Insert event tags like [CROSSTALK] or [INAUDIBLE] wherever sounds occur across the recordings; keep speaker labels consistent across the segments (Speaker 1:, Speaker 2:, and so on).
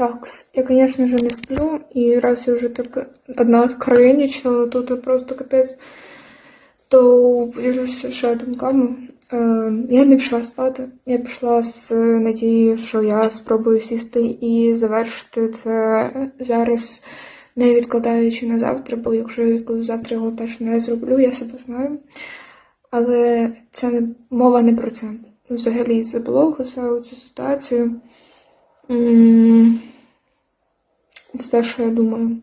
Speaker 1: Так, я, конечно же, не сплю, и раз я уже так одна откровенничала, это просто капець, то поділюся ще думками. Я не пішла спати. Я пішла з надією, що я спробую сісти і завершити це зараз, не відкладаючи на завтра, бо якщо я відкладу завтра, його теж не зроблю, я себе знаю. Але це не мова не про це. Взагалі за блогу, за цю ситуацію. Це те, що я думаю.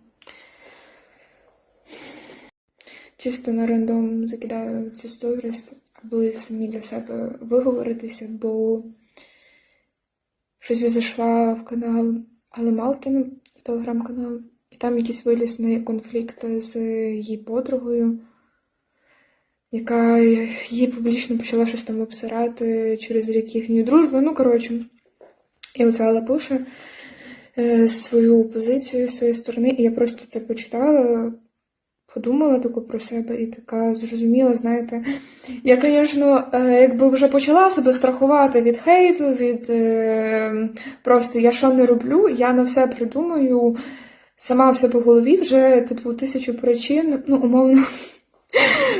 Speaker 1: Чисто на рандом закидаю ці сторіс, аби самі для себе виговоритися, бо щось я зайшла в канал Али Малкін, в телеграм-канал, і там якийсь вилізний конфлікт з її подругою, яка її публічно почала щось там обсирати через рік їхньої дружби. Ну, коротше, і пише е, свою позицію з своєї сторони, і я просто це почитала, подумала таку про себе і така зрозуміла, знаєте, я, звісно, е, якби вже почала себе страхувати від хейту, від е, просто я що не роблю, я на все придумаю, сама в себе в голові вже типу тисячу причин, ну, умовно.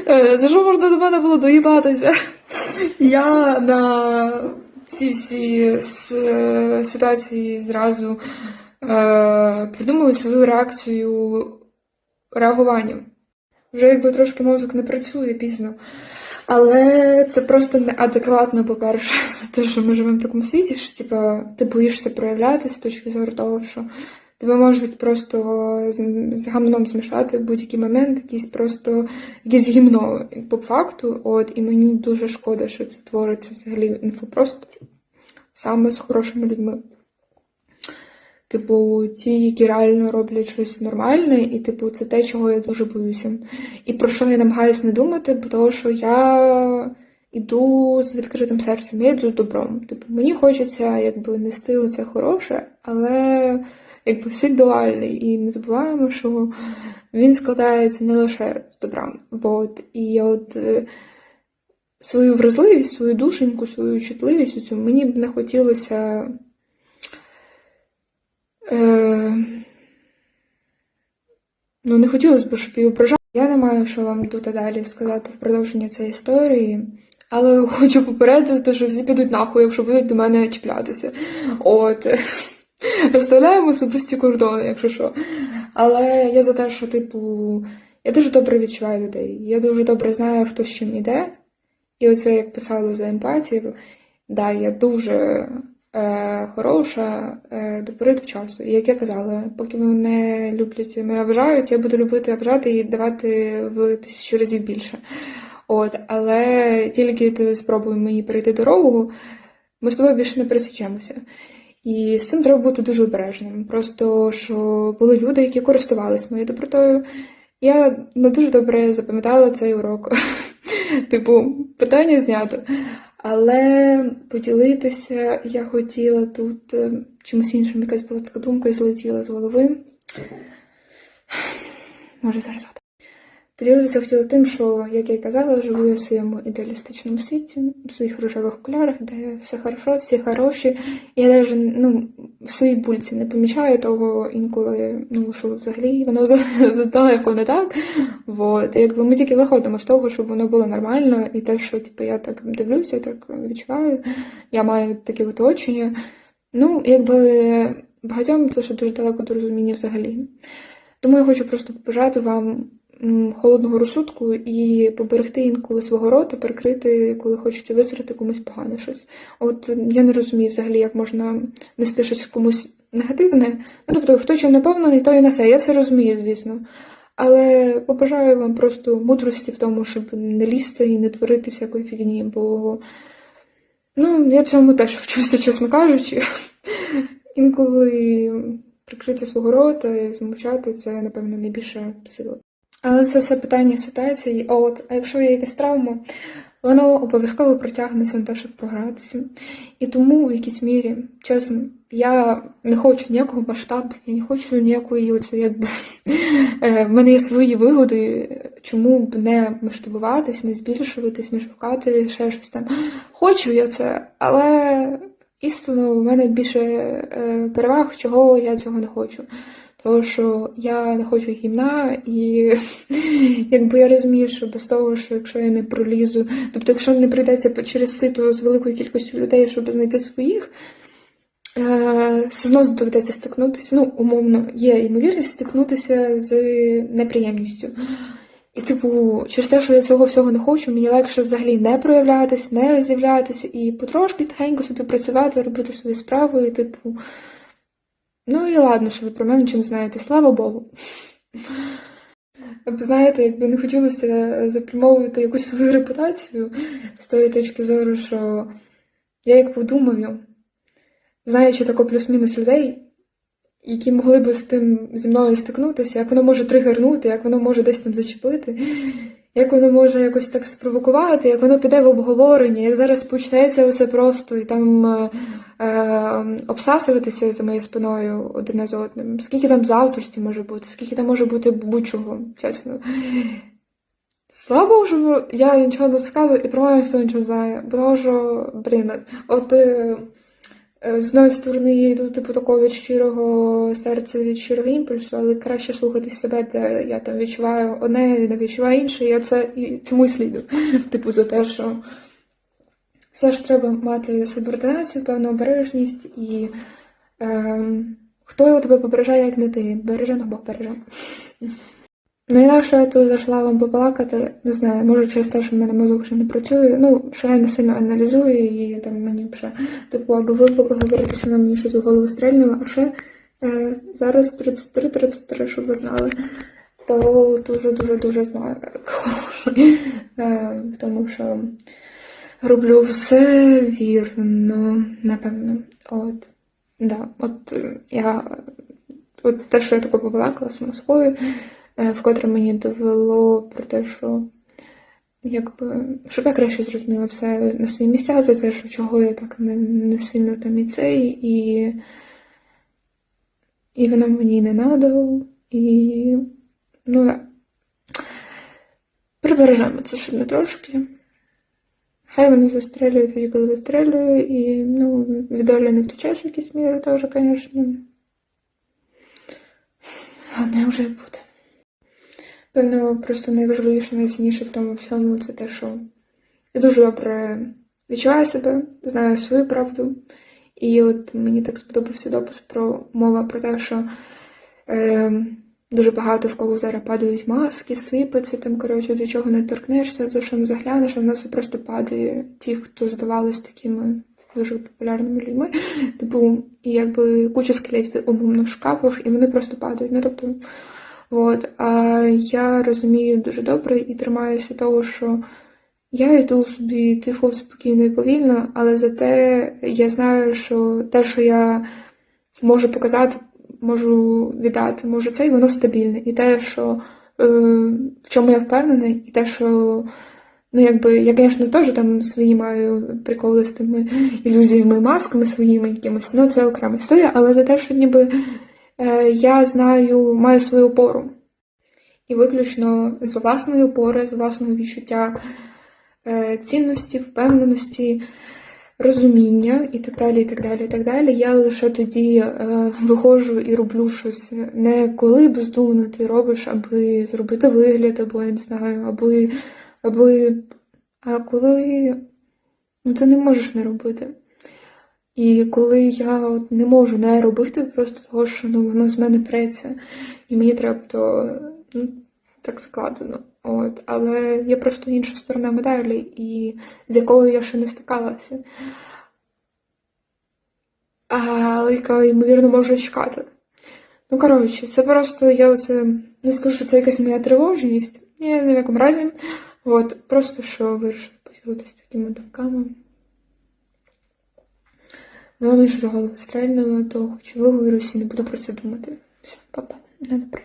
Speaker 1: е, За що можна до мене було доїбатися? Я на всі с- ситуації зразу е, придумую свою реакцію реагуванням. Вже якби трошки мозок не працює пізно. Але це просто неадекватно, по-перше, [LAUGHS] за те, що ми живемо в такому світі, що типа, ти боїшся проявлятися з точки зору того, що тебе можуть просто з, гамном змішати в будь-який момент, якийсь просто якесь гімно по факту. От, і мені дуже шкода, що це твориться взагалі в інфопросторі саме з хорошими людьми. Типу, ті, які реально роблять щось нормальне, і, типу, це те, чого я дуже боюся. І про що я намагаюся не думати, бо того, що я йду з відкритим серцем, я йду з добром. Типу, мені хочеться якби нести оце хороше, але якби світ дуальний. І не забуваємо, що він складається не лише з добра. От. І от е, свою вразливість, свою душеньку, свою чутливість, оцю, мені б не хотілося. Е, ну, не хотілося б, щоб її ображати. Я не маю, що вам тут далі сказати в продовження цієї історії, але хочу попередити, що всі підуть нахуй, якщо будуть до мене чіплятися. От. Розставляємо особисті кордони, якщо що. Але я за те, що, типу, я дуже добре відчуваю людей. Я дуже добре знаю, хто з чим іде. І оце як писала за емпатію, да, я дуже е, хороша е, до пори до часу. І як я казала, поки мене люблять мене ображають, я буду любити ображати і давати в тисячу разів більше. От, але тільки ти спробуй мені перейти дорогу, ми з тобою більше не пересічемося. І з цим треба бути дуже обережним. Просто що були люди, які користувались моєю добротою. Я не дуже добре запам'ятала цей урок. [LAUGHS] Типу, питання знято. Але поділитися я хотіла тут е, чимось іншим, якась була така думка і злетіла з голови. Може зараз. Поділитися хотіла тим, що, як я й казала, живу я в своєму ідеалістичному світі, в своїх рожевих окулярах, де все хорошо, всі хороші. Я навіть ну, в своїй бульці не помічаю того інколи, ну що взагалі воно задалеко [LAUGHS] не так. Вот. Якби ми тільки виходимо з того, щоб воно було нормально, і те, що типу, я так дивлюся, так відчуваю, я маю таке оточення. Ну, якби багатьом це ще дуже далеко до розуміння взагалі. Тому я хочу просто побажати вам холодного розсудку і поберегти інколи свого рота, перекрити, коли хочеться висрати комусь погане щось. От я не розумію взагалі, як можна нести щось комусь негативне. Ну, тобто, хто чим наповнений, то і несе. Я це розумію, звісно. Але побажаю вам просто мудрості в тому, щоб не лізти і не творити всякої фігні, бо ну, я цьому теж вчуся, чесно кажучи. Інколи прикриття свого рота і замовчати це, напевно, найбільша сила. Але це все питання ситуації. А от, а якщо є якась травма, воно обов'язково притягнеться на те, щоб програтися. І тому в якійсь мірі, чесно, я не хочу ніякого масштабу, я не хочу ніякої, оце якби [LAUGHS] е, в мене є свої вигоди, чому б не масштабуватись, не збільшуватись, не шукати ще щось там. Хочу я це, але істину, у мене більше е, переваг, чого я цього не хочу. Тому що я не хочу гімна, і [LAUGHS] якби я розумію, що без того, що якщо я не пролізу, тобто, якщо не прийдеться через сито з великою кількістю людей, щоб знайти своїх, е, все одно доведеться стикнутися. Ну, умовно, є ймовірність стикнутися з неприємністю. І, типу, через те, що я цього всього не хочу, мені легше взагалі не проявлятися, не з'являтися і потрошки тихенько собі працювати, робити свої справи, і, типу. Ну і ладно, що ви про мене нічого не знаєте, слава Богу. Знаєте, якби не хотілося запрямовувати якусь свою репутацію з тої точки зору, що я як подумаю, знаючи тако плюс-мінус людей, які могли би з тим зі мною стикнутися, як воно може тригернути, як воно може десь там зачепити, як воно може якось так спровокувати, як воно піде в обговорення, як зараз почнеться усе просто і там е, е, обсасуватися за моєю спиною один з одним. Скільки там заздрості може бути, скільки там може бути будь-чого, чесно. Слава Богу, що я нічого не розказую і про мене нічого не знає. Бо що, блін, от е, з одної сторони я йду типу такого від щирого серця, від щирого імпульсу, але краще слухати себе, де я там відчуваю одне, не відчуваю інше, я це і цьому сліду. [LAUGHS] Типу, за те, що все ж треба мати субординацію, певну обережність і ем, хто його тебе побережає, як не ти. Береже, ну Бог береже. Ну, інакше я тут зайшла вам поплакати, не знаю, може через те, що в мене мозок ще не працює, ну, що я не сильно аналізую, і там мені вже, типу, аби ви говоритися, на мені щось в голову стрельнуло, а ще е, зараз 33-33, щоб ви знали, то дуже-дуже-дуже знаю, хороший, е, тому що роблю все вірно, напевно, от, да, от е, я, от те, що я тако поплакала з Москвою, Е, вкотре мені довело про те, що якби, щоб я краще зрозуміла все на свої місця за те, що чого я так не, не сильно там і цей, і і воно мені не надо, і ну да. Прибережемо це ще не трошки. Хай вони застрелюють тоді, коли вистрелює, і ну, від не втечеш в якісь міри теж, звісно. Головне вже буде. Певно, просто найважливіше, найцінніше в тому всьому це те, що я дуже добре відчуваю себе, знаю свою правду. І от мені так сподобався допис про мова про те, що е, дуже багато в кого зараз падають маски, сипаться там, коротше, до чого не торкнешся, за що не заглянеш, воно все просто падає. Ті, хто здавалися такими дуже популярними людьми, типу, і якби куча скелетів в шкафах, і вони просто падають. Ну, тобто, От, а я розумію дуже добре і тримаюся того, що я йду собі тихо, спокійно і повільно, але зате я знаю, що те, що я можу показати, можу віддати, можу це, і воно стабільне. І те, що е, в чому я впевнена, і те, що ну, якби я, звісно, теж там свої маю приколи з тими ілюзіями, масками своїми якимось, ну це окрема історія, але за те, що ніби. Е, я знаю, маю свою опору. І виключно з власної опори, з власного відчуття е, цінності, впевненості, розуміння і так далі, і так далі, і так далі. Я лише тоді е, виходжу і роблю щось. Не коли бездумно ти робиш, аби зробити вигляд, або я не знаю, аби, аби. А коли ну, ти не можеш не робити. І коли я от не можу не робити, просто того, що ну, воно з мене преться, і мені треба, то ну, так складено. От. Але є просто інша сторона медалі, і з якою я ще не стикалася. Але яка, ймовірно, може чекати. Ну, коротше, це просто я оце не скажу, що це якась моя тривожність. Ні, ні в якому разі. От, просто що вирішила поділитися такими думками. Мама ж за голову стрельнула, то хоч виговорюся, не буду про це думати. Все, папа, не добре.